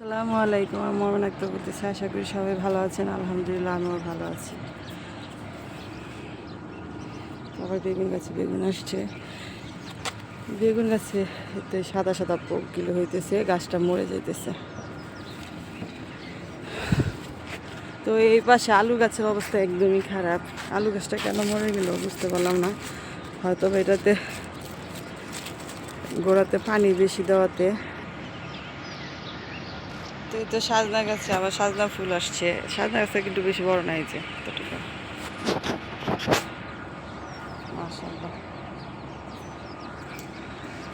আসসালামু আলাইকুম, আমি মরমান আক্তার করতেছি আশা করি সবাই ভালো আছেন, আলহামদুলিল্লাহ আমিও ভালো আছি। আবার বেগুন গাছে বেগুন আসছে। বেগুন গাছে এতে সাদা সাদা পোক গিলো হইতেছে, গাছটা মরে যাইতেছে। তো এই পাশে আলু গাছের অবস্থা একদমই খারাপ। আলু গাছটা কেন মরে গেল বুঝতে পারলাম না। হয়তো এটাতে গোড়াতে পানি বেশি দেওয়াতে তো তো সাজনা গাছে, আবার সাজনা ফুল আসছে। সাজনা গাছটা কিন্তু বেশি বড় নাই যে, এতটুকু।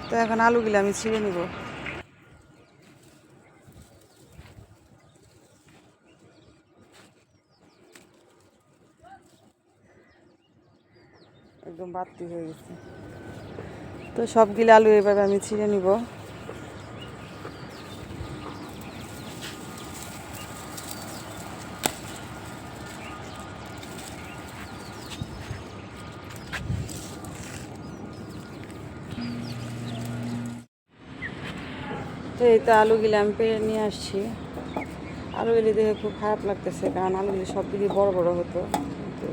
তো এখন আলুগুলো আমি ছিঁড়ে নিব। একদম বাড়তি হয়ে গেছে। তো সবগুলো আলু এভাবে আমি ছিঁড়ে নিব। এই তো আলুগুলো আমি পেরে নিয়ে আসছি। আলুগুলি দেখে খুব খারাপ লাগতেছে, কারণ আলুগুলি সবগুলি বড় বড় হতো। কিন্তু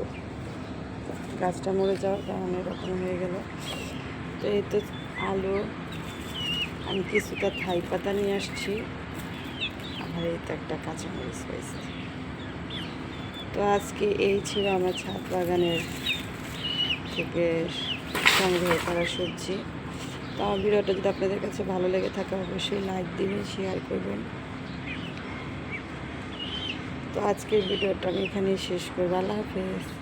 গাছটা মরে যাওয়ার কারণে এরকম হয়ে গেল। তো এই তো আলু, আমি কিছুটা থাই পাতা নিয়ে আসছি। আর এই তো একটা কাঁচামরিচ হয়েছে। তো আজকে এই ছিল আমার ছাদ বাগানের থেকে সংগ্রহ করা সবজি। তো আমার ভিডিওটা যদি আপনাদের কাছে ভালো লেগে থাকে, অবশ্যই লাইক দিবেন শেয়ার করবেন। তো আজকের ভিডিওটা আমি এখানেই শেষ করব। আল্লাহ হাফেজ।